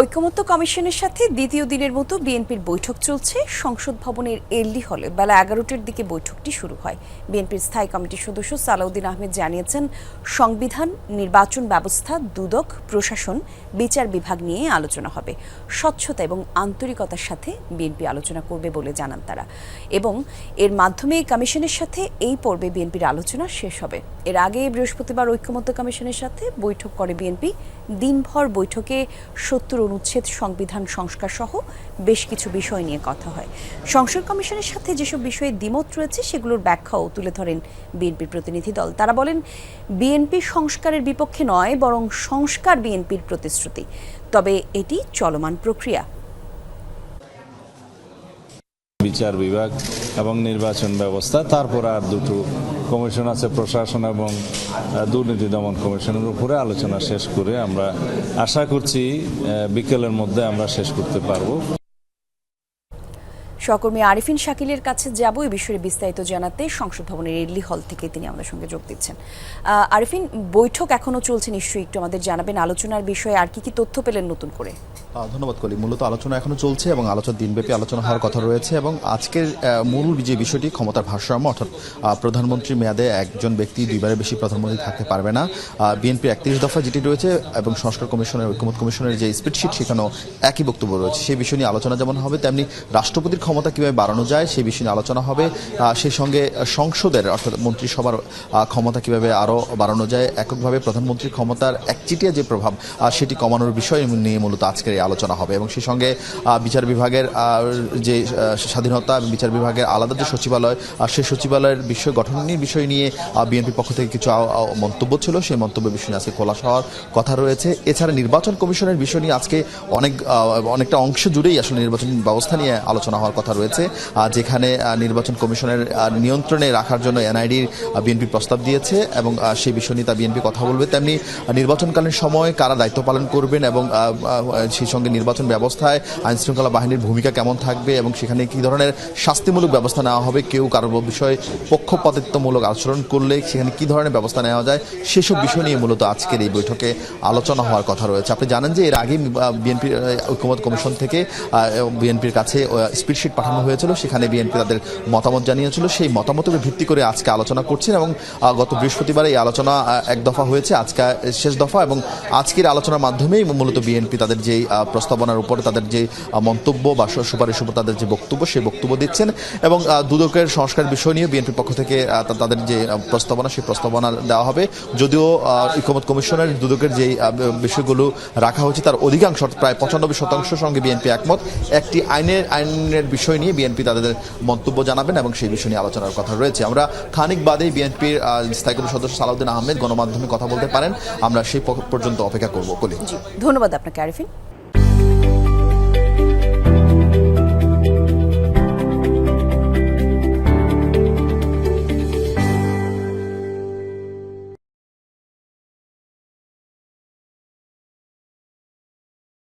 ঐকমত্য কমিশনের সাথে দ্বিতীয় দিনের মতো বিএনপির বৈঠক চলছে। সংসদ ভবনের এলডি হলে বেলা এগারোটার দিকে বৈঠকটি শুরু হয়। বিএনপির স্থায়ী কমিটির সদস্য সালাউদ্দিন আহমেদ জানিয়েছেন, সংবিধান, নির্বাচন ব্যবস্থা, দুদক, প্রশাসন, বিচার বিভাগ নিয়ে আলোচনা হবে। স্বচ্ছতা এবং আন্তরিকতার সাথে বিএনপি আলোচনা করবে বলে জানান তারা। এবং এর মাধ্যমে কমিশনের সাথে এই পর্বে বিএনপির আলোচনা শেষ হবে। এর আগে বৃহস্পতিবার ঐক্যমত্য কমিশনের সাথে বৈঠক করে বিএনপি। দিনভর বৈঠকে সত্তর অনুচ্ছেদ সংবিধান সংস্কার সহ বেশ কিছু বিষয় নিয়ে কথা হয়। সংসদ কমিশনের সাথে যেসব বিষয়ে দ্বিমত রয়েছে, সেগুলোর ব্যাখ্যাও তুলে ধরেন বিএনপির প্রতিনিধি দল। তারা বলেন, বিএনপি সংস্কারের বিপক্ষে নয়, বরং সংস্কার বিএনপির প্রতিশ্রুতি। তবে এটি চলমান প্রক্রিয়া। বিচার বিভাগ এবং নির্বাচন ব্যবস্থা, তারপর আর দুটো কমিশন আছে, প্রশাসন এবং দুর্নীতি দমন কমিশনের উপরে আলোচনা শেষ করে আমরা আশা করছি বিকেলের মধ্যে আমরা শেষ করতে পারব। সহকর্মী আরিফিন শাকিলের কাছে যাব এই বিষয়ে বিস্তারিত জানাতে সংসদ ভবনের এডলি হল থেকে তিনি আমাদের সঙ্গে যোগ দিচ্ছেন। আরিফিন বৈঠক এখনও চলছে নিশ্চয়ই একটু আমাদের জানাবেন আলোচনার বিষয়ে আর কি কি তথ্য পেলেন নতুন করে? ধন্যবাদ কলি। মূলত আলোচনা এখনও চলছে এবং আলোচনা দিনব্যাপী আলোচনা হওয়ার কথা রয়েছে এবং আজকের মূল যে বিষয়টি ক্ষমতার ভারসাম্য অর্থাৎ আহ, প্রধানমন্ত্রী মেয়াদে একজন ব্যক্তি দুইবারের বেশি প্রধানমন্ত্রী থাকতে পারবে না। বিএনপির একত্রিশ দফা যেটি রয়েছে এবং সংস্কার কমিশনের ঐক্যমত কমিশনের যে স্প্রেডশিট সেখানেও একই বক্তব্য রয়েছে। সেই বিষয় নিয়ে আলোচনা যেমন হবে তেমনি রাষ্ট্রপতির ক্ষমতা কীভাবে বাড়ানো যায় সেই বিষয়ে নিয়ে আলোচনা হবে। সেই সঙ্গে সংসদের, অর্থাৎ মন্ত্রিসভার ক্ষমতা কীভাবে আরও বাড়ানো যায়, এককভাবে প্রধানমন্ত্রীর ক্ষমতার একচিটিয়া যে প্রভাব সেটি কমানোর বিষয় নিয়ে মূলত আজকের এই আলোচনা হবে। এবং সেই সঙ্গে বিচার বিভাগের যে স্বাধীনতা বিচার বিভাগের আলাদা যে সচিবালয় সেই সচিবালয়ের বিষয়, গঠনের বিষয় নিয়ে বিএনপি পক্ষ থেকে কিছু মন্তব্য ছিল। সেই মন্তব্য বিষয় নিয়ে আজকে খোলাসা হওয়ার কথা রয়েছে। এছাড়া নির্বাচন কমিশনের বিষয় নিয়ে আজকে অনেক অনেকটা অংশ জুড়েই আসলে নির্বাচন ব্যবস্থা নিয়ে আলোচনা হওয়ার কথা রয়েছে যেখানে নির্বাচন কমিশনের নিয়ন্ত্রণে রাখার জন্য এনআইডির বিএনপি প্রস্তাব দিয়েছে এবং সেই বিষয় নিয়ে তা বিএনপি কথা বলবে। তেমনি নির্বাচনকালীন সময় কারা দায়িত্ব পালন করবেন এবং সেই সঙ্গে নির্বাচন ব্যবস্থায় আইন শৃঙ্খলা বাহিনীর ভূমিকা কেমন থাকবে এবং সেখানে কি ধরনের শাস্তিমূলক ব্যবস্থা নেওয়া হবে, কেউ কারোর বিষয়ে পক্ষপাতিত্বমূলক আচরণ করলে সেখানে কি ধরনের ব্যবস্থা নেওয়া যায়, সেসব বিষয় নিয়ে মূলত আজকের এই বৈঠকে আলোচনা হওয়ার কথা রয়েছে। আপনি জানেন যে এর আগে বিএনপি ঐক্যমত কমিশন থেকে বিএনপির কাছে স্পিডশিট পাঠানো হয়েছিল সেখানে বিএনপি তাদের মতামত জানিয়েছিল। সেই মতামতের ভিত্তি করে আজকে আলোচনা করছেন এবং গত বৃহস্পতিবার এই আলোচনা এক দফা হয়েছে আজকে শেষ দফা এবং আজকের আলোচনার মাধ্যমেই মূলত বিএনপি তাদের যে প্রস্তাবনার উপরে তাদের যে মন্তব্য বা সুপারিশ উপর তাদের যে বক্তব্য সেই বক্তব্য দিচ্ছেন এবং দুদকের সংস্কার বিষয় নিয়ে বিএনপির পক্ষ থেকে তাদের যে প্রস্তাবনা সেই প্রস্তাবনা দেওয়া হবে। যদিও আহ, ঐকমত কমিশনের দুদকের যে বিষয়গুলো রাখা হয়েছে তার অধিকাংশ প্রায় পঁচানব্বই শতাংশ সঙ্গে বিএনপি একমত। একটি আইনের আইনের বিষয় নিয়ে বিএনপি তাদের মন্তব্য জানাবেন এবং সেই বিষয় নিয়ে আলোচনার কথা রয়েছে। আমরা খানিক বাদেই বিএনপির স্থায়ী কমিটির সদস্য সালাউদ্দিন আহমেদ গণমাধ্যমে কথা বলতে পারেন। আমরা সেই পর্যন্ত অপেক্ষা করব। কলি ধন্যবাদ আপনাকে, আরিফিন।